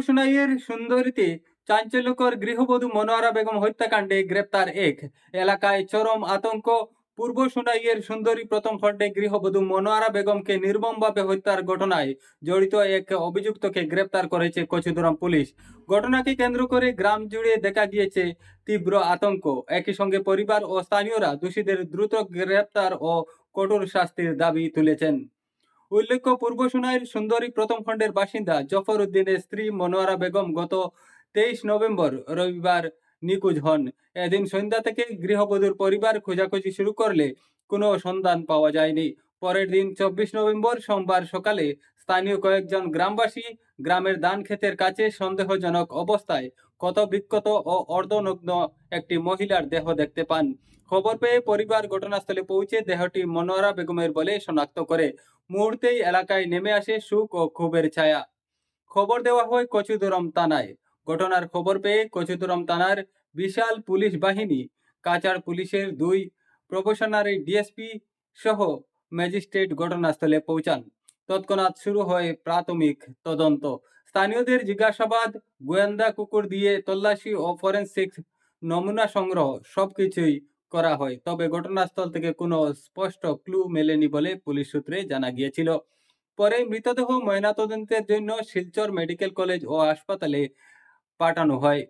সোনাইয়ের সুন্দরীতে চাঞ্চল্যকর গৃহবধূ মনোয়ারা বেগম হত্যাকাণ্ডে গ্রেপ্তার এক। এলাকায় চরম আতঙ্ক। পূর্ব সোনাইয়ের সুন্দরী প্রথম খণ্ডে গৃহবধূ মনোয়ারা বেগমকে নির্মমভাবে হত্যার ঘটনায় জড়িত এক অভিযুক্তকে গ্রেপ্তার করেছে কচুদুরাম পুলিশ। ঘটনাকে কেন্দ্র করে গ্রাম জুড়ে দেখা গিয়েছে তীব্র আতঙ্ক। একই সঙ্গে পরিবার ও স্থানীয়রা দোষীদের দ্রুত গ্রেপ্তার ও কঠোর শাস্তির দাবি তুলেছেন। উল্লেখ্য, পূর্ব সোনাইয়ের সুন্দরী প্রথম খণ্ডের বাসিন্দা জফর উদ্দিনের স্ত্রী মনোয়ারা বেগম গত তেইশ নভেম্বর রবিবার নিখোঁজ হন। এদিন সন্ধ্যা থেকে গৃহবধূর পরিবার খোঁজাখুঁজি শুরু করলে কোনো সন্ধান পাওয়া যায়নি। পরের দিন চব্বিশ নভেম্বর সোমবার সকালে স্থানীয় কয়েকজন গ্রামবাসী গ্রামের ধান ক্ষেতের কাছে সন্দেহজনক অবস্থায় ক্ষত বিক্ষত ও অর্ধনগ্ন একটি মহিলার দেহ দেখতে পান। খবর পেয়ে পরিবার ঘটনাস্থলে পৌঁছে দেহটি মনোয়ারা বেগমের বলে শনাক্ত করে। মুহূর্তেই এলাকায় নেমে আসে সুখ ও ক্ষোভের ছায়া। খবর দেওয়া হয় কচুদুরম থানায়। ঘটনার খবর পেয়ে কচুদরম থানার বিশাল পুলিশ বাহিনী কাচার পুলিশের দুই প্রফেশনারি ডিএসপি সহ ম্যাজিস্ট্রেট ঘটনাস্থলে পৌঁছান। তৎক্ষণাৎ শুরু হয় প্রাথমিক তদন্ত। স্থানীয়দের জিজ্ঞাসাবাদ, গোয়েন্দা কুকুর দিয়ে তল্লাশি ও ফরেনসিক নমুনা সংগ্রহ সবকিছুই করা হয়। তবে ঘটনাস্থল থেকে কোনো স্পষ্ট ক্লু মেলেনি বলে পুলিশ সূত্রে জানা গিয়েছিল। পরে মৃতদেহ ময়নাতদন্তের জন্য শিলচর মেডিকেল কলেজ ও হাসপাতালে পাঠানো হয়।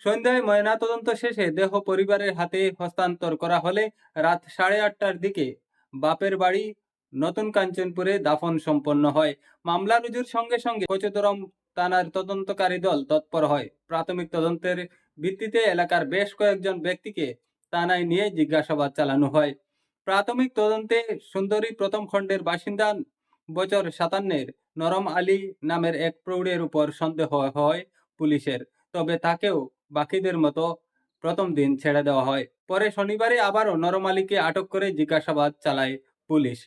সন্ধ্যায় ময়নাতদন্ত শেষে দেহ পরিবারের হাতে হস্তান্তর করা হলে রাত সাড়ে আটটার দিকে বাপের বাড়ি নতুন কাঞ্চনপুরে দাফন সম্পন্ন হয়। মামলা রুজুর সঙ্গে সঙ্গে কচুদরম থানার তদন্তকারী দল তৎপর হয়। প্রাথমিক তদন্তের ভিত্তিতে এলাকার বেশ কয়েকজন ব্যক্তিকে থানায় নিয়ে জিজ্ঞাসাবাদ চালানো হয়। প্রাথমিক তদন্তে সুন্দরী প্রথম খণ্ডের বাসিন্দা বছর সাতান্নের নরম আলী নামের এক প্রৌঢ়ের উপর সন্দেহ হয় পুলিশের। তবে তাকেও বাকিদের মতো প্রথম দিন ছেড়ে দেওয়া হয়। পরে শনিবারে আবারও নরম আলীকে আটক করে জিজ্ঞাসাবাদ চালায় পুলিশ।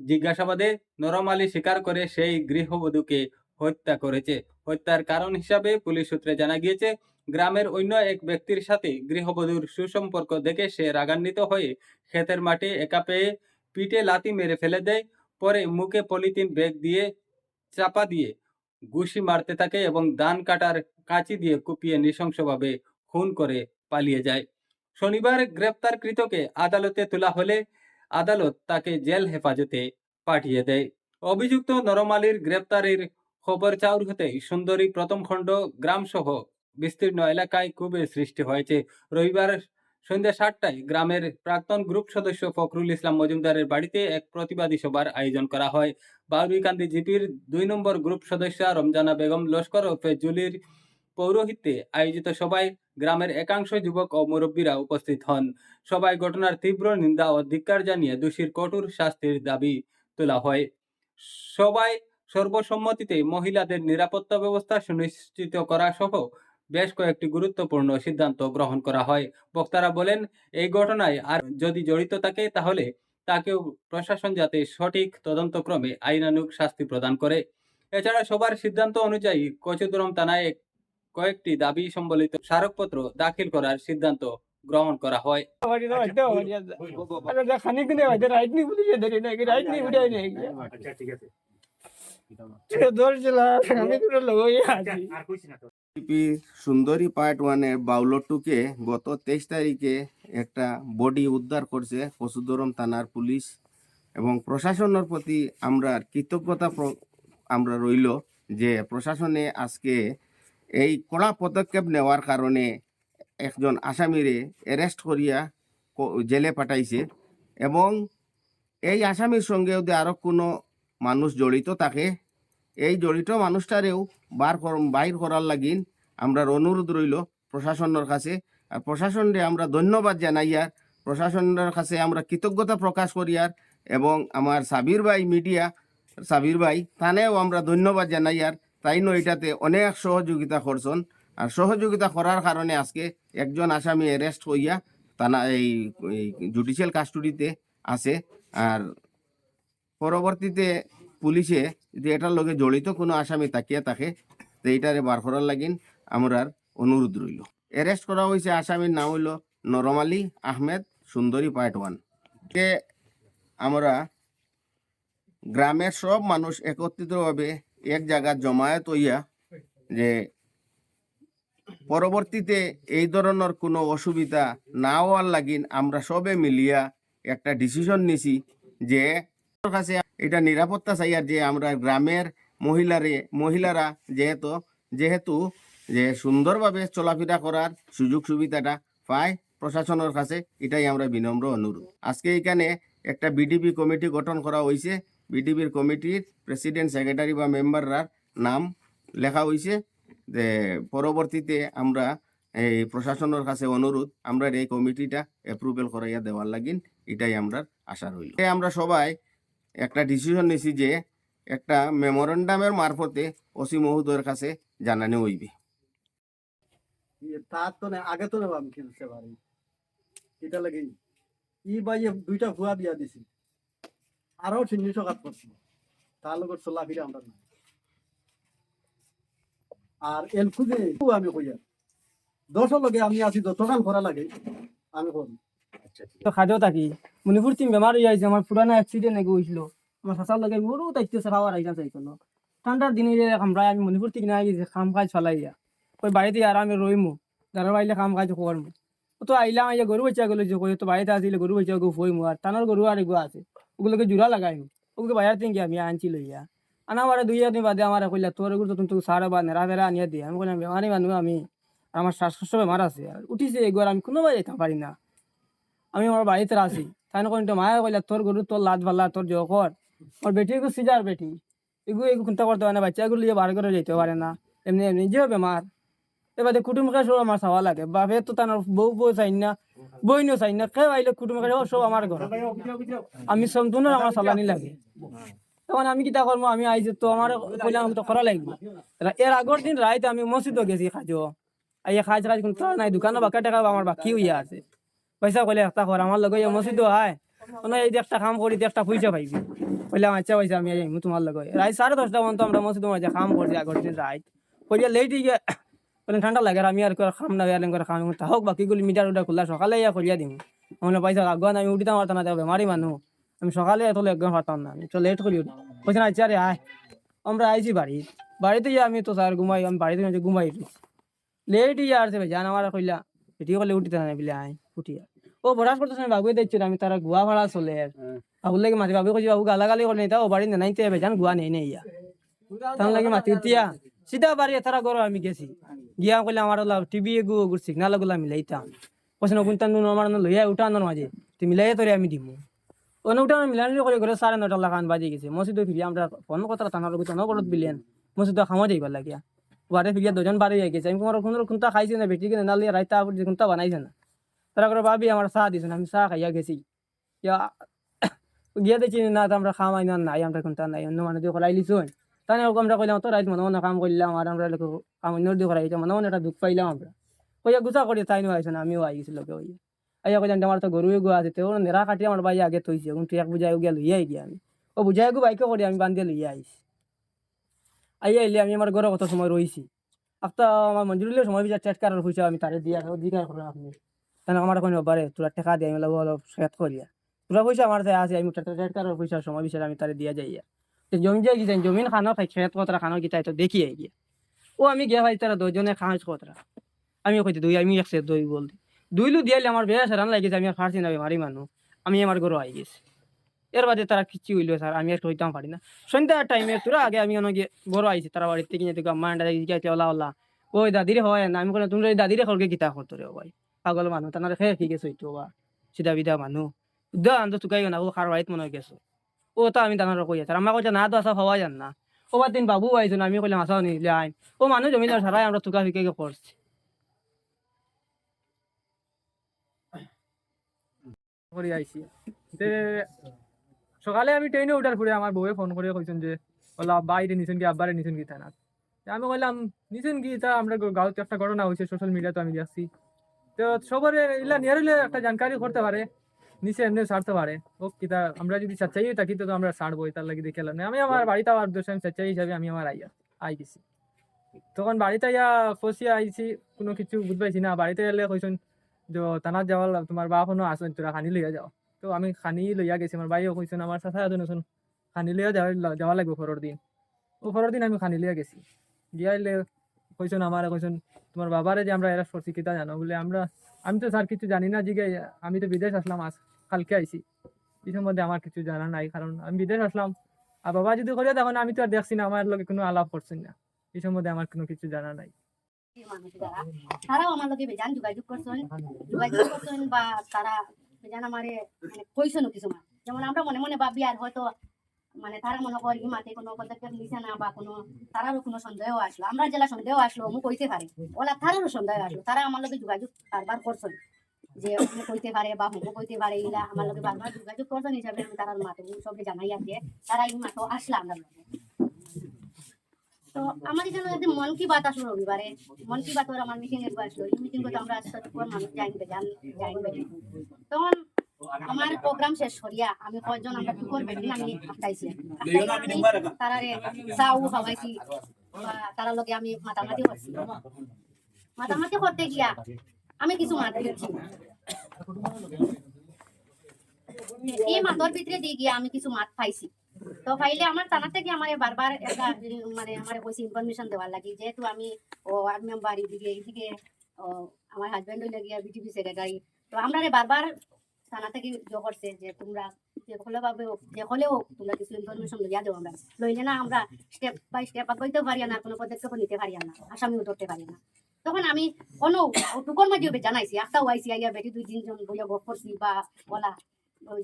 জিজ্ঞাসাবাদে নরম আলী স্বীকার করে সেই গৃহবধূকে হত্যা করেছে। হত্যার কারণ হিসাবে পুলিশ সূত্রে জানা গিয়েছে, গ্রামের অন্য এক ব্যক্তির সাথে গৃহবধূর সুসম্পর্ক দেখে সে রাগান্বিত হয়ে ক্ষেতের মাঠে একা পেয়ে পিঠে লাথি মেরে ফেলে দেয়। পরে মুখে পলিথিন ব্যাগ দিয়ে চাপা দিয়ে ঘুষি মারতে থাকে এবং ধান কাটার কাঁচি দিয়ে কুপিয়ে নৃশংসভাবে খুন করে পালিয়ে যায়। শনিবার গ্রেপ্তারকৃতকে আদালতে তোলা হলে আদালত তাকে জেল হেফাজতে পাঠিয়ে দেয়। অভিযুক্ত নরমালির গ্রেপ্তারের খবর চাউর হতেই সুন্দরী প্রথম খণ্ড গ্রামসহ বিস্তীর্ণ এলাকায় ক্ষোভের সৃষ্টি হয়েছে। রবিবার সন্ধ্যা সাতটায় গ্রামের প্রাক্তন গ্রুপ সদস্য ফখরুল ইসলাম মজুমদারের বাড়িতে এক প্রতিবাদী সভার আয়োজন করা হয়। বাউরিকান্দি জিপির দুই নম্বর গ্রুপ সদস্য রমজানা বেগম লস্কর ওরফে জুলির পৌরোহিত্যে আয়োজিত সভায় গ্রামের একাংশ যুবক ও মুরব্বীরা উপস্থিত হন। সবাই ঘটনার তীব্র নিন্দা ও ধিক্কার জানিয়ে দোষীর কঠোর শাস্তির দাবি তোলা হয়। সবাই সর্বসম্মতিতে মহিলাদের নিরাপত্তা ব্যবস্থা সুনিশ্চিত করা সহ বেশ কয়েকটি গুরুত্বপূর্ণ সিদ্ধান্ত গ্রহণ করা হয়। বক্তারা বলেন, এই ঘটনায় আর যদি জড়িত থাকে তাহলে তাকেও প্রশাসন যাতে সঠিক তদন্তক্রমে আইনানুগ শাস্তি প্রদান করে। এছাড়া সবার সিদ্ধান্ত অনুযায়ী কচুদরম থানায় কয়েকটি দাবি সম্বলিত স্মারকপত্র দাখিল করার সিদ্ধান্ত গ্রহণ করা হয়। সুন্দরী পার্ট ওয়ানের বাউলটুকে গত তেইশ তারিখে একটা বডি উদ্ধার করছে পশুদরম থানার পুলিশ এবং প্রশাসনের প্রতি আমরা কৃতজ্ঞতা আমরা রইল যে প্রশাসনে আজকে এই কড়া পদক্ষেপ নেওয়ার কারণে একজন আসামিরে অ্যারেস্ট করিয়া জেলে পাঠাইছে এবং এই আসামির সঙ্গে যদি আরও কোনো মানুষ জড়িত থাকে, এই জড়িত মানুষটারেও বার বাইর করার লাগিন আমরা অনুরোধ রইল প্রশাসনের কাছে। আর প্রশাসনরে আমরা ধন্যবাদ জানাইয়ার প্রশাসনের কাছে আমরা কৃতজ্ঞতা প্রকাশ করিয়ার এবং আমার সাবির ভাই মিডিয়া, সাবির ভাই, তানেও আমরা ধন্যবাদ জানাইয়ার তাই নয় এটাতে অনেক সহযোগিতা করছেন। আর সহযোগিতা করার কারণে আজকে একজন আসামি অ্যারেস্ট হইয়া তানা এই জুডিশিয়াল কাস্টডিতে আছে। আর পরবর্তীতে পুলিশে যদি এটার লগে জড়িত কোনো আসামি তাকিয়া থাকে, তো এইটারে বার করার লাগিন আমরার অনুরোধ রইল। অ্যারেস্ট করা হয়েছে আসামির নাম হইল নরম আলী আহমেদ সুন্দরী পার্ট ওয়ান আমরা গ্রামের সব মানুষ একত্রিতভাবে এক জায়গা জমায়েত হইয়া যে পরবর্তীতে এই ধরনের কোনো অসুবিধা না হওয়ার লাগিন আমরা সবে মিলিয়া একটা ডিসিশন নিছি যে কাছে এটা নিরাপত্তা চাই আর যে আমরা গ্রামের মহিলারে, মহিলারা যেহেতু যেহেতু যে সুন্দরভাবে চলাফেরা করার সুযোগ সুবিধাটা পায় প্রশাসনের কাছে, এটাই আমরা বিনম্র অনুরোধ। আজকে এখানে একটা বিডিপি কমিটি গঠন করা হয়েছে বিডিপির কমিটির প্রেসিডেন্ট, সেক্রেটারি বা মেম্বাররা নাম লেখা হয়েছে যে পরবর্তীতে আমরা এই প্রশাসনের কাছে অনুরোধ, আমরা এই কমিটিটা অ্যাপ্রুভেল করাইয়া দেওয়ার লাগিন, এটাই আমরা আশা রইল। আমরা সবাই একটা ডিসিশন নিছি যে একটা মেমোরেন্ডামের মারফতে ওসি মহোদয়ের কাছে জানানো হইবে। তার তো আগে তো না পারি এটা লাগে ই বাই দুইটা ভুয়া বিয়া দিছি। আরও চিনি সকাত করছি। তার লগত চলা ফিরে আমরা নাই। আর এলকুজে আমি কইয়া দশর লগে আমি আছি কাম করা লাগে, আমি করি। তো খাদ্য থাকি। মণিপুর তিন বেমার হয়ে যাইছে, আমার পুরানো অ্যাক্সিডেন্ট এগে হয়েছিল আমার শাসার লগে মোরও তাইতেছে খাওয়ার আইসা চাইছিল ঠান্ডার দিনে আমি মণিপুর থেকে না গেছি, খাম কাজ চালাইয়া ওই বাড়িতে আর আমি রইমু যারা বাইলে কাম কাজ করমু তো আইলাম আইয়া গরু বেচা গেলো যে। কই তো বাড়িতে আসলে গরু বেচা গো ফইমু আর গরু আর এগুলো আছে। ওগুলোকে জোড়া লাগাইমু ওগুলো বাজার থেকে আমি আনছি লইয়া। আনা বারে দুই দিন বাদে আমার কইলা, তোর এগুলো তো তুমি সারা বা নেড়া বেড়া আনিয়া দিয়ে। আমি কইলাম বেমারি মানুষ আমি, আমার শ্বাসকষ্ট বেমার আছে। আর উঠিছে এগুলো আমি কোনোবাই যেতে পারি না। আমি আমার বাড়িতে আছি। তাই না কিন্তু মায়া কইলা, তোর গরু, তোর লাজ ভাল্লা তোর জকর ওর বেটি এগু সিজার বেটি। এগু এগু চিন্তা করতে পারে না বাচ্চা এগুলো বার করে যেতে পারে না। এমনি এমনি যে বেমার। এবারে কুটুমকে সব আমার চাওয়া লাগে। বাপে তো তার বউ বউ চাই না, বইনও চাই না, কেউ আইলে কুটুমকে সব আমার ঘর। আমি সম্পূর্ণ আমার চালানি লাগে। তখন আমি কিতা করব আমি আইছি তো আমার কইলাম তো করা লাগবে। এর আগের দিন রাইতে আমি মসজিদও গেছি খাজো। আইয়া খাজ খাজ কিন্তু নাই দোকানে বাকি টাকা আমার বাকি হইয়া আছে। পয়সা কইলে একটা কর আমার লগে মসজিদও হয়। মানে এই একটা কাম করি একটা পয়সা পাইবি। কইলাম আচ্ছা পয়সা আমি আইমু তোমার লগে। রাত সাড়ে দশটা পর্যন্ত আমরা মসজিদ কাম করছি আগের দিন রাত কইয়া লেট গিয়ে বলে ঠান্ডা লাগে আর আমি আর করে খাম না আর করে খাম। তা হোক বাকিগুলি মিটার উটা খোলা, সকালে ইয়া করিয়া দিম। আমার পয়সা আগুয়ান আমি উঠিতাম পারতাম না বেমারি মানুষ আমি সকালে এত একদম পারতাম না। আমি তো লেট করি উঠি বলছি না আচ্ছা রে আয় আমরা আইছি বাড়ি বাড়িতে গিয়ে আমি তো স্যার ঘুমাই, আমি বাড়িতে ঘুমাই লেট ইয়ে আসছে জান আমার কইলা। এটি করলে উঠিতে না বলে আয় উঠিয়া ও বরাস করতেছে আমি বাবুয়ে দেখছি আমি তারা গুয়া ভাড়া চলে। বাবুর লাগে মাতি বাবু কইছি বাবু, গালাগালি করে নিতা ও বাড়ি নেনাইতে হবে জান গুয়া নেই নেই ইয়া তার লাগে মাতি উঠিয়া সিধা বাড়ি তারা করো আমি গেছি। গিয়া কইলে আমার টিভি এগু ওগুর সিগনালগুলা মিলাইতাম পয়সা গুনতাম আমার লইয়া উঠানোর মাঝে তুই মিলাই তোরে আমি দিমু। অন্য উঠানো মিলানি করে করে সাড়ে নটা লাখান বাজে গেছে। মসজিদে ফিরি আমরা ফোন কথা টানার গুতো নগরত বিলিয়ান মসজিদে খামা যাইবার লাগিয়া। বারে ফিরিয়া দুজন বাড়ি হয়ে গেছে। আমি তোমার কোনো খুনতা খাইছি না, বেটি কিনে নালিয়ে রাইতা খুনতা বানাইছে না। তারা করে ভাবি আমার চাহ দিছে, আমি চাহ খাইয়া গেছি। গিয়া দেখছি না আমরা খামাই না নাই, আমরা খুনতা নাই। অন্য মানুষ দিয়ে করাই লিছুন তাই আমরা কইলাম তো রাইত মনে মনে কাম করলাম আর আমরা কাম অন্য দিয়ে করাই মনে মনে একটা দুঃখ পাইলাম আমরা কইয়া গুছা করি তাই নো আইছে না আমিও আই গেছি লোকে হইয়া আইয়া কইলাম আমার তো গরুয়ে গো আছে তো নেড়া কাটি আমার বাই আগে থইছে কিন্তু এক বুঝাই গিয়া লইয়াই গিয়া আমি ও বুঝাই গো বাইকে করি আমি বান্ধিয়ে লইয়া আইছি আইয়া এলে আমি আমার ঘরে কত সময় রইছি আফতা আমার মঞ্জুরিলে সময় বিচার চেট করার পয়সা আমি তারে দিয়া অধিকার করেন আপনি তাহলে আমার কোনো বারে তোরা টাকা দিয়ে আমি লাগবো অলপ সেট করিয়া তোরা পয়সা আমার আছে আমি চেট করার পয়সা সময় বিচার আমি তারে দিয়া যাইয়া জমি যাই গিয়েছেন জমিন খানো খাই খেত কতরা খানো গিয়ে তো দেখি আই গিয়া। ও আমি গিয়া ভাই তারা দুজনে খাঁচ কতরা আমি কইতে দুই, আমি একসে দুই বল দুইলু দিয়ালে আমার বেশ রান লাগিয়েছে আমি আর ফার্সি না বেমারি মানুষ আমি আমার ঘরে আই গেছি। এর বাদে তারা কিচ্ছু হইল স্যার আমি আর কইতাম পারি না। সন্ধ্যার টাইমে তোরা আগে আমি অনেক ঘর আইছি তারা বাড়িতে কিনে দেখো মান্ডা গিয়ে ওলা ওলা। ওই দাদিরে হয় না, আমি কোনো তুমি দাদিরে খড়কে গীতা করতো রে ভাই। পাগল মানুষ তার খেয়ে কি গেছো এইটো বা সিধা বিধা মানুষ দা আন্দ চুকাই না, ও খার বাড়িত মনে গেছো। ও তা আমি তানার কই আছে? আমার কইছে, না, তো আসা হওয়া যান না। ও বা দিন বাবু আইছো না আমি কইলাম আসা নিলে আইন। ও মানুষ জমিদার সারাই আমরা চুকা ফিকে করছি তে, সকালে আমি ট্রেনে উঠার পরে আমার বউয়ে ফোন করে কইছেন যে, ওলা বাইরে নিছেন কি, আব্বারে নিছেন কি থানা আমি কইলাম, নিছেন কি, তা আমরা গাঁৱত একটা ঘটনা হয়েছে সোশ্যাল মিডিয়াতে আমি দেখছি। তো সবরে ইলা নিয়ারিলে একটা জানকারি করতে পারে। নিচে এমনি ছাড়তে পারে। ও কিতা আমরা যদি চাচ্চাই থাকি তো আমরা ছাড়বো তার লাগি দেখে না আমি আমার বাড়িতে আমার দোষ আমি চাচ্চাই হিসাবে আমি আমার আইয়া আই গেছি তখন বাড়িতে আইয়া ফসিয়া আইছি কোনো কিছু বুঝবাইছি না। বাড়িতে এলে কইছেন যে তানার যাওয়ার তোমার বাপ হনো আসেন তোরা খানি লইয়া যাও। তো আমি খানি লইয়া গেছি আমার বাইও কইছেন আমার চাচা এজন আছেন খানি লইয়া যাওয়া যাওয়া লাগবে পরের দিন। ও পরের দিন আমি খানি লইয়া গেছি। গিয়া এলে কইছেন আমার কইছেন, তোমার বাবারে যে আমরা অ্যারেস্ট করছি কিতা জানো। বলে, আমরা, আমি তো স্যার কিছু জানি না জিগে আমি তো বিদেশ আসলাম, আজ কালকে আইছি। এই সম্বন্ধে আমার কিছু জানা নাই, কারণ আমি বিদেশ আসলাম। আর বাবা যদি করে তখন আমি তো আর দেখছি না, আমার লোকে কোনো আলাপ করছেন না। এই সম্বন্ধে আমার কোনো কিছু জানা নাই। তারাও আমার লগে বেজান যোগাযোগ করছেন যোগাযোগ করছেন বা তারা বেজান আমারে মানে কইছেন কিছুমান যেমন আমরা মনে মনে ভাবি, আর হয়তো মানে তারা মনে করি মাতে কোনো পদক্ষেপ নিছে না বা কোনো, তারারও কোনো সন্দেহ আসলো। আমরা জেলা সন্দেহ আসলো, অমুক কইতে পারে। ওলা তারারও সন্দেহ আসলো। তারা আমার লগে যোগাযোগ বারবার করছেন যে অমুক কইতে পারে বা হোমো কইতে পারে এগুলা আমার লগে বারবার যোগাযোগ করছেন হিসাবে আমি তারার মাতে সবকে জানাই আছে। তারা এই মাতো আসলা আমরা লগে। তো আমার এখানে যদি মন কি বাত আসলো রবিবারে, মন কি বাত আমার মিটিং এর আসলো। মিটিং করতে আমরা মানুষ জানবে জান জানবে তখন আমার প্রোগ্রাম শেষ করিয়া আমি আমরা কি করবে আমি আটকাইছি তারারে চাউ তারা লগে আমি মাতামাতি করছি। মাতামাতি করতে গিয়া আমি কিছু দিচ্ছি। এই মাতর ভিতরে দিয়ে গিয়া আমি কিছু মাত পাইছি। তো পাইলে আমার টানা থেকে আমার বারবার মানে আমার কইছে ইনফরমেশন দেওয়ার লাগি, যেহেতু আমি, ও ওয়ার্ড মেম্বার এদিকে এইদিকে, ও, আমার হাজবেন্ড গিয়া বিটিপি সেক্রেটারি তো আমরা রে বারবার থানা থেকে ইয়ে করছে যে তোমরা যে হলে যে হলেও তোমরা কিছু ইনফরমেশন দেবো আমরা। লইলে না আমরা স্টেপ বাই স্টেপ আগাইতেও পারি না, কোনো পদক্ষেপ নিতে পারি না, আসামিও ধরতে পারি না। তখন আমি কোনো টুকর মাঝে জানাইছি, একটা ওয়াইসি আইয়া বেটি দুই তিনজন বইয়া গপ করছি বা বলা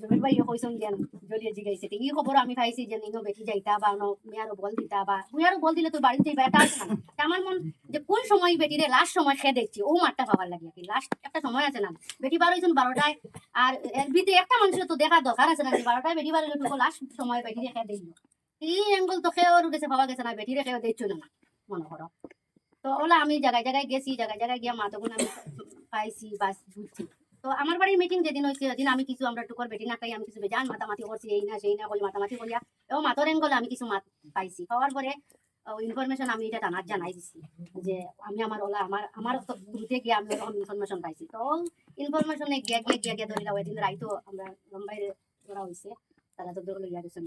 জমির বাড়ি কইসন যেন জলিয়ে জিগাইছে এই খবর আমি পাইছি যে নিনো বেটি যাইতা বা অন্য মেয়ারও বল দিতা বা, মেয়ারও বল দিলে তো বাড়িতে বেটা আছে না। আমার মন যে কোন সময় বেটিরে লাস্ট সময় খেয়ে দেখছি, ও মাঠটা পাওয়ার লাগে কি লাস্ট একটা সময় আছে না। বেটি বার হয়েছেন বারোটায়, আর এর একটা মানুষের তো দেখা দরকার আছে না যে বারোটায় বেটি বার হলে লাস্ট সময় বেটিরে খেয়ে দেখল। এই অ্যাঙ্গল তো খেয়েও গেছে পাওয়া গেছে না বেটিরে খেয়েও দেখছ না মনে করো। তো ওলা আমি জায়গায় জায়গায় গেছি, জায়গায় জায়গায় গিয়া মা তখন আমি পাইছি বা বুঝছি। তো আমার বাড়ির মিটিং যেদিন হয়েছে, সেদিন আমি কিছু, আমরা টুকর বেটি না খাই, আমি কিছু বেজান, মাতামাতি করছি, এই না, সেই না, বলি মাতামাতি করিয়া। এবং মাতর এঙ্গলে আমি কিছু মাত পাইছি। পাওয়ার পরে ইনফরমেশন আমি এটা টানার জানাই দিছি, যে আমি আমার ওলা, আমার আমার গ্রুপে গিয়ে আমি ওরকম ইনফরমেশন পাইছি। তো ইনফরমেশনে গিয়া গিয়া গিয়া গিয়া ধরিলা ওই দিন রাইতো আমরা মুম্বাই করা হয়েছে তারা তো ধরে লইয়া গেছেন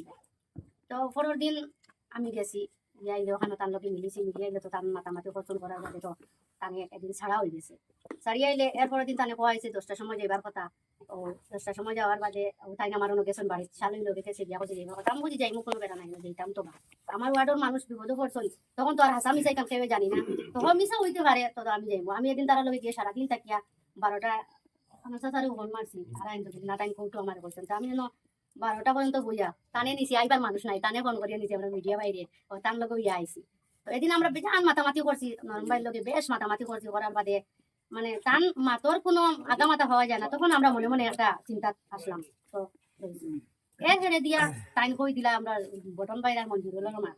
তো পরের দিন আমি গেছি, গিয়া ওখানে তার লোকে মিলিছি, মিলিয়ে তো তার মাতামাতি কর্তন করার বাদে তো তানে একদিন ছাড়া হয়ে গেছে ছাড়িয়ে আইলে এরপরের দিন তানে কোয়া হয়েছে দশটার সময় যাইবার কথা। ও দশটার সময় যাওয়ার বাদে ও তাই আমার অন্য গেছেন বাড়ি শালুই লোক গেছে বিয়া করছে যাইবার কথা আমি বুঝি যাই, মুখ কোনো বেড়া নাই যেতাম তো আমার ওয়ার্ডের মানুষ বিপদ পড়ছই তখন তো আর হাসা মিশাই কাম কেউ জানি না। তখন মিশা হইতে পারে তো আমি যাইবো। আমি একদিন তারা লোকে গিয়ে সারাদিন তাকিয়া বারোটা, আমার সাথে ফোন মারছি, আর আইন না টাইম কৌটো আমার বলছেন তো আমি যেন বারোটা পর্যন্ত বইয়া টানে নিছি, আইবার মানুষ নাই টানে ফোন করিয়া নিছি, আমরা মিডিয়া বাইরে। ও তার লোকে ইয়ে আইছি। এদিন আমরা বেজান মাতামাতি করছি নরমবাইর লোকে বেশ মাতামাতি করছি করার বাদে। মানে টান মাতর কোনো আগা মাথা হওয়া যায় না, তখন আমরা মনে মনে একটা চিন্তা আসলাম। তো হেরে দিয়া টাইম কই দিলা আমরা বটন বাইর মঞ্জুর হলো না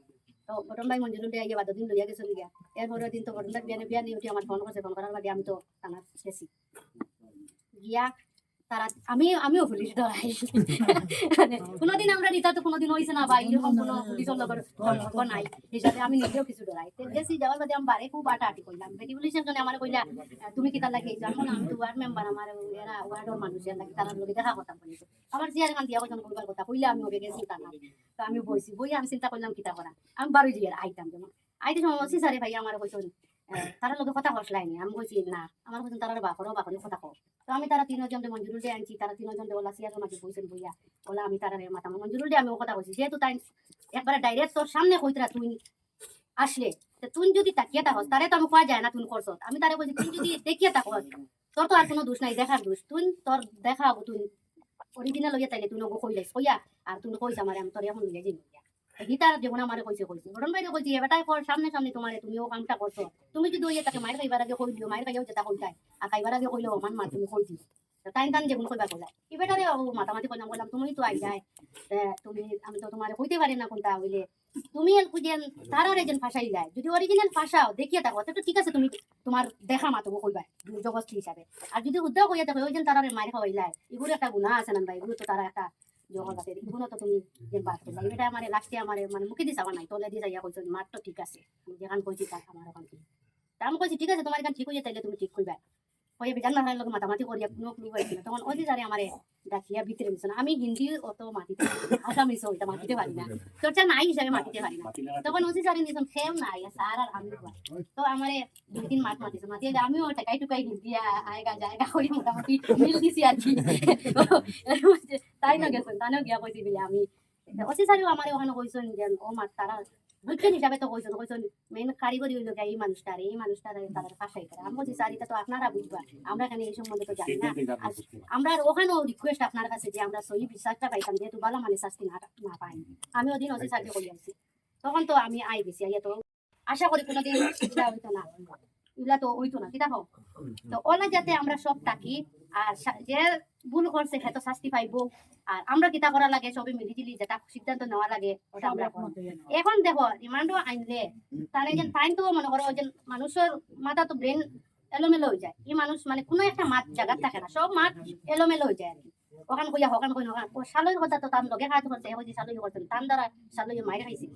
তো বটন ভাই মঞ্জুর দিয়ে আইয়া বাদ দিন লইয়া গেছিল গিয়া। এরপরের দিন তো বটন ভাই বিয়া নিয়ে আমার ফোন করছে, ফোন করার বাদে আমি তো টানা গেছি গিয়া তারা আমি আমিও পুলিশ ডরাই মানে কোনোদিন আমরা নিতা তো কোনোদিন হয়েছে না বা এরকম কোনো পুলিশের লগর নাই। হিসাবে আমি নিজেও কিছু ডরাই। গেছি যাওয়ার বাদে আমি বারে খুব আটা আটি করলাম বেটি পুলিশের জন্য আমার কইলা তুমি কি তার লাগে জানো না? আমি তো ওয়ার্ড মেম্বার আমার এরা ওয়ার্ডের মানুষ এর লাগে তারা লোকে দেখা কথা বলেছে আমার জিয়ার গান দিয়া কজন করবার কথা কইলে আমি ওকে গেছি তার নাম তো আমি বইছি বই আমি চিন্তা করলাম কিতা করা আমি বারোই জিয়ার আইতাম যেমন আইতে সময় স্যারে ভাই আমার কইছেন তারা লোকে কথা হসলাইনি আমি কইছি, না, আমার কইছেন তারা বাকরও বাকরি কথা কও তো আমি তারা তিনজন মঞ্জুরুল দিয়ে আনছি। তারা তিনজন ওলা সিয়ার মাঝে বইছেন বইয়া ওলা আমি তারা মাথা মঞ্জুরুল দিয়ে আমি কথা কইছি। যেহেতু তাই একবারে ডাইরেক্ট তোর সামনে কইতরা তুই আসলে তুই যদি তাকিয়ে থাকস, তারে তো আমি কোয়া যায় না তুই করছ? আমি তারে বলছি তুই যদি দেখিয়ে থাকস, তোর তো আর কোনো দোষ নাই, দেখার দোষ। তুই তোর দেখা তুই অরিজিনাল হইয়া তাইলে তুই নগো কইলাইস, কইয়া? আর তুই কইস আমার, আমি তোর এখন লইয়া যাই গীতার যেমন আমারে কইছে কইছে। ঘটন বাইরে কইছে, এবারটাই কর সামনে সামনে তোমারে তুমি ও কামটা করছ। তুমি যদি ওই তাকে মায়ের খাইবার আগে কই দিও, মায়ের খাইও যেটা কইতাই আর খাইবার আগে কইলো, মান মা তুমি কই দিও। তাই তান যেমন কইবার কইলা। এবারে মাতামাতি কইলাম বললাম তুমি তো আই যায়। তুমি, আমি তো তোমারে কইতে পারি না কোনটা হইলে। তুমি খুঁজেন তারার এজন ফাঁসাই যায় যদি অরিজিনাল ফাঁসাও, দেখিয়ে থাকো তো ঠিক আছে তুমি তোমার দেখা মা তুমি কইবা জগস্তি হিসাবে। আর যদি উদ্যোগ হইয়া থাকে, ওই যেন তারারে মায়ের খাওয়াই যায় এগুলো একটা গুণা আছে না ভাই এগুলো তো তারা একটা জগৎ আছে, এগুলো তো তুমি যে বাদ করলা এটা আমার লাস্টে আমার মানে মুখে দিছে আমার নাই, তলে দিয়ে যাইয়া কইছো মার তো ঠিক আছে যেখান কইছি তার আমার ওখান থেকে তা আমি কইছি, ঠিক আছে, তোমার এখান ঠিক হয়ে তাইলে তুমি ঠিক কইবা। হয়ে বিজান না লোক মাতামাতি করিয়া কোনো ক্লু পাইছিল তখন অফিসারে আমারে ডাকিয়া ভিতরে মিশন আমি হিন্দি অত মাটিতে আসামিস ওইটা মাটিতে পারি না। চর্চা নাই হিসাবে মাটিতে পারি না। তখন অফিসারে নিছন খেম নাই স্যার আর আমি তো আমারে দুই তিন মাস মাতিছে মাতিয়ে আমিও টাকাই টুকাই হিন্দি আয়গা জায়গা করি মোটামুটি মিল দিছি আর কি। তাই না গেছেন তানেও গিয়া কইছি বলে আমি অফিসারেও আমারে ওখানে কইছেন যে ও মা তারা বৈজ্ঞানিক হিসাবে তো কইছেন কইছেন মেন কারিগরি হইল এই মানুষটার এই মানুষটার তাদের পাশাই করে আমি বলছি স্যার এটা তো আপনারা বুঝবা আমরা এখানে এই সম্বন্ধে তো জানি না আমরা ওখানেও রিকোয়েস্ট আপনার কাছে যে আমরা সহি বিশ্বাসটা পাইতাম যেহেতু ভালো মানে শাস্তি না না পাই আমি ওদিন অসি সাহায্য করিয়াছি তখন তো আমি আই গেছি তো আশা করি কোনোদিন হইতো না ইলা তো না কিতা হোক তো ওলা যাতে আমরা সব থাকি আর যে ভুল করছে সে তো শাস্তি পাইবো। আর আমরা কিতা করা লাগে? সবই মিলিজুলি যেটা সিদ্ধান্ত নেওয়া লাগে। ওটা আমরা এখন দেখো রিমান্ডও আইনলে তাহলে যে টাইম তো মনে করো যে মানুষের মাথা তো ব্রেন এলোমেলো হয়ে যায়। এই মানুষ মানে কোনো একটা মাত জায়গা থাকে না সব মাত এলোমেলো হয়ে যায় আর কি। ওখান কইয়া হকান কই নখান ও শালইর কথা তো তার লগে খাওয়াতে করছে হইছে শালই করছেন তার দ্বারা শালই মাইর খাইছি।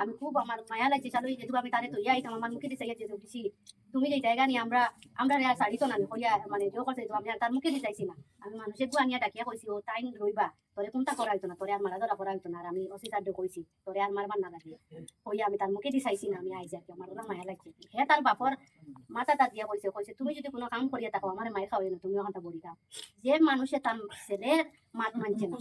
আমি খুব আমার মায়া লাগছে শালই যেহেতু আমি তারে তো ইয়া আইতাম আমার মুখে দিছে গেছে দিছি তুমি যে জায়গা নিয়ে আমরা আমরা রেয়া শাড়ি তো না কইয়া মানে যে করছে তো আমি তার মুখে দিতে চাইছি না। আমি মানুষের গু আনিয়া ডাকিয়া কইছি ও টাইম রইবা তোরে কোনটা করা হইতো না? তোরে আর মারা ধরা করা হইতো না আর আমি অসি সাহায্য কইছি তোরে আর মারবার না লাগে। কইয়া আমি তার মুখে দি চাইছি না আমি আইছি আর কি আমার ওরা মায়া লাগছে। হে তার বাপর মাথা তার দিয়া কইছে কইছে তুমি যদি কোনো কাম করিয়া থাকো আমার মায়ের খাওয়াই না তুমি ওখানটা বলি দাও যে মানুষে তার ছেলের মাত মানছে না।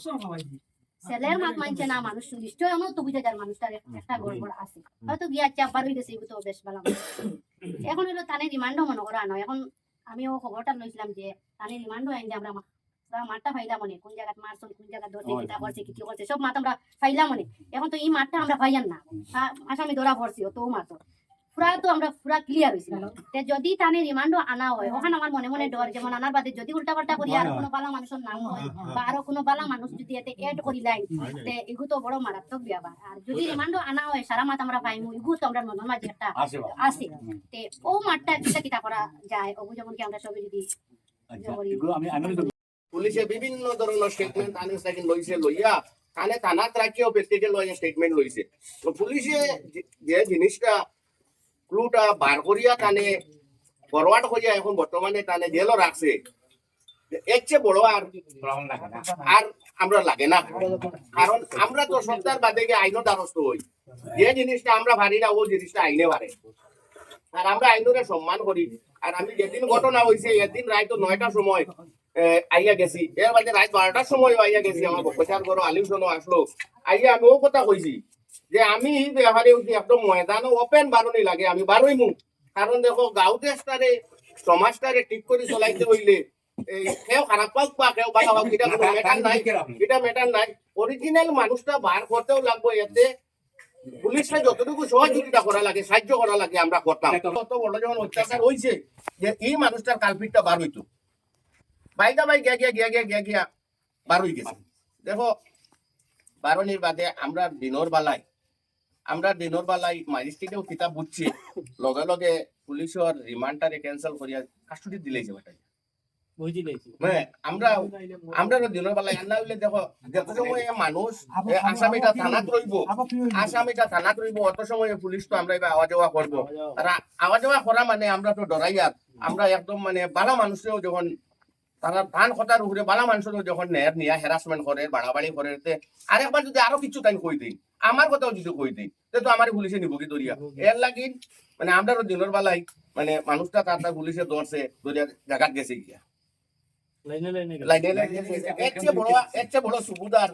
ছেলের মাত মানছে না মানুষ নিশ্চয় আমার তো বুঝে যার মানুষটার একটা গড়বড় আছে। হয়তো গিয়া চাপবার হয়ে গেছে এগুলো তো বেশ ভালো এখন হলো তানে রিমান্ডও মনে করা নয়। এখন আমি ও খবরটা লইছিলাম যে তানে রিমান্ডও আইন যে আমরা মাঠটা ফাইলাম মনে কোন জায়গায় মারছন কোন জায়গায় ধরছে কিতা করছে কি করছে সব মাঠ আমরা ফাইলাম মনে এখন তো এই মাঠটা আমরা পাইয়ান না। আসামি ধরা পড়ছি তো মাত্র পুরা তো আমরা পুরা ক্লিয়ার হয়েছিল তে যদি তানে রিমান্ডও আনা হয় ওখানে আমার মনে মনে ডর যেমন আনার বাদে যদি উল্টা পাল্টা করি আর কোনো বালা মানুষের নাম হয় বা আরও কোনো বালা মানুষ যদি এতে এড করি লাই তে এগু তো বড় মারাত্মক ব্যাপার। আর যদি রিমান্ডও আনা হয় সারা মাঠ আমরা পাইমু এগু তো আমরা মনের মাঝে একটা আছে তে ও মাঠটা কিতা কিতা করা যায় ওগু যেমন কি আমরা সবাই যদি ইয়ে পুলিশে বিভিন্ন ধরনের স্টেটমেন্ট আনি সেকেন্ড লইছে লইয়া কানে থানাত রাখিও প্রেসিডেন্ট লইয়া স্টেটমেন্ট লইছে। তো পুলিশে যে জিনিসটা ক্লুটা বার করিয়া ফরওয়ার্ড এখন বর্তমানে রাখছে এর চেয়ে বড় আর আর আমরা লাগে না। কারণ আমরা তো বাদে গিয়ে দ্বারস্থ হই যে জিনিসটা আমরা পারি না জিনিসটা আইনে পারে আর আমরা আইনরে সম্মান করি। আর আমি যেদিন ঘটনা হয়েছে এদিন রায় তো নয়টার সময় আইয়া গেছি। এর বাদে রাত বারোটার সময় আইয়া গেছি আমার বকচার ঘর আলিউশনও আসলো। আইয়া আমি ও কথা কইছি যে আমি একদম ময়দান ওপেন বারণি লাগে, আমি বারোই মুখ কারণ দেখো গাঁও দেশটারে সমাজটারে ঠিক করে চলাইতে হইলে যতটুকু লাগে, সাহায্য লাগে যে হইতো। গিয়া গিয়া গিয়া গিয়া গিয়া দেখো বারণির বাদে আমরা দিনর বেলায় আমরা দিনর বেলায় ম্যাজিস্ট্রেটেও কিতাব বুঝছি। লগে লগে পুলিশের রিমান্ডটারে ক্যান্সেল করিয়া কাস্টডি দিলেছে বেটা হ্যাঁ আমরা আমরা দিনের বেলায় আন্না হইলে দেখো যত সময় মানুষ আসামিটা থানাত রইব আসামিটা থানাত রইব অত সময় পুলিশ তো আমরা এবার আওয়া যাওয়া করব। আর আওয়া যাওয়া করা মানে আমরা তো ডরাইয়ার আমরা একদম মানে বালা মানুষেও যখন তারা ধান কথার উপরে বালা মানুষেরও যখন নেয়ার নিয়া হ্যারাসমেন্ট করে বাড়াবাড়ি করে আরেকবার যদি আরও কিছু তাই কই দিই আমার কথাও যদি কই দিই তো আমার পুলিশে নিব কি দরিয়া এর লাগি মানে আমরা তো দিনের বেলায় মানে মানুষটা তার তার পুলিশে ধরছে দরিয়া জায়গাত গেছে গিয়া লাইনে লাইনে গেছে। এর চেয়ে বড় এর চেয়ে বড় সুবিধার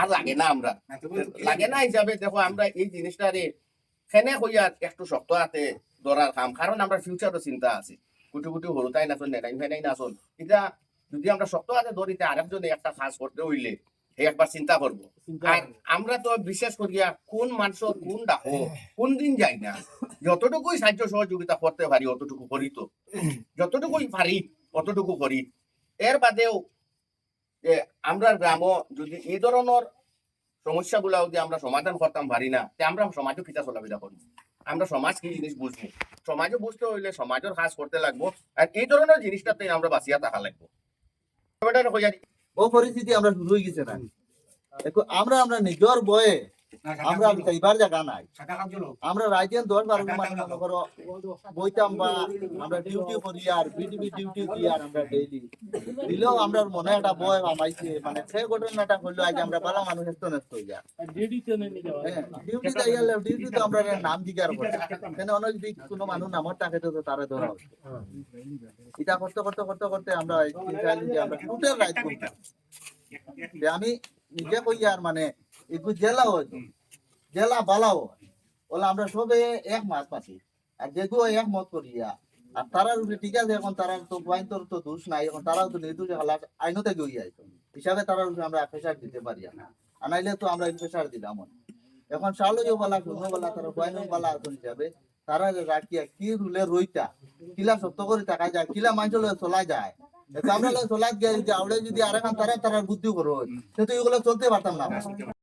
আর লাগে। না আমরা। লাগে না হিসাবে দেখো আমরা এই জিনিসটারে খেনে হইয়া একটু শক্ত হাতে ধরার কাম কারণ আমরা ফিউচারও চিন্তা আছে। কুটু কুটু হরুতাই নাচন নেটাই ফেনাই নাচন এটা যদি আমরা শক্ত হাতে ধরিতে আরেকজনে একটা কাজ করতে হইলে একবার চিন্তা করব। আর আমরা তো বিশেষ করিয়া কোন মানুষ কোন ডাকো কোন দিন যাই না যতটুকুই সাহায্য সহযোগিতা করতে পারি অতটুকু করি তো। যতটুকুই পারি অতটুকু করি। এর বাদেও যে আমরা গ্রাম যদি এই ধরনের সমস্যাগুলা যদি আমরা সমাধান করতাম পারি না তে আমরা সমাজও কিতা চলাফেরা করি। আমরা সমাজ কি জিনিস বুঝব। সমাজও বুঝতে হইলে সমাজের কাজ করতে লাগবো। আর এই ধরনের জিনিসটাতে আমরা বাঁচিয়া থাকা লাগবো। ও পরিস্থিতি আমরা শুরু গেছে না দেখো, আমরা আমরা নিজের বয়ে আমরা এইবার জায়গা নাই। আমরা রাইতেন দশ বারো মানে মনে করো বইতাম বা আমরা ডিউটি করি আর বিডিবি ডিউটি দিই আর আমরা ডেইলি দিলেও আমরা মনে একটা বয় আমাইছে মানে সেই ঘটনাটা হইল আজ আমরা বালা মানুষ হয়ে যায় ডিউটি ডিউটি তো আমরা নাম জিজ্ঞাসা করি কেন অনেক যদি কোনো মানুষ নামত থাকে তো তারা ধরা হচ্ছে। এটা করতে করতে করতে করতে আমরা এই তিন যে আমরা টোটাল রাইট করতাম। যে আমি নিজে কই আর মানে একটু জেলা হয়তো জেলা বালাও হয়। ওলা আমরা সবে এক মাস পাচ্ছি আর যেগুলো এক মত করিয়া আর। তারার উপরে ঠিক আছে, এখন তারা তো বাইন তোর তো দোষ নাই। এখন তারাও তো নির্দোষ হালাত আইনতে গিয়ে আইতো হিসাবে তারার উপরে আমরা প্রেশার দিতে পারি না। আর নাইলে তো আমরা প্রেশার দিলাম। এখন চালও বলা শুনো বলা, তারা বাইন বলা এখন হিসাবে তারা যে রাখিয়া কি রুলে রইতা, কিলা সত্য করে টাকা যায়, কিলা মানুষ লয়ে চলা যায়। আমরা চলা গিয়ে যদি আউড়ে যদি আরেখান তারা তারা বুদ্ধি করো। সে তো এগুলো চলতে পারতাম না।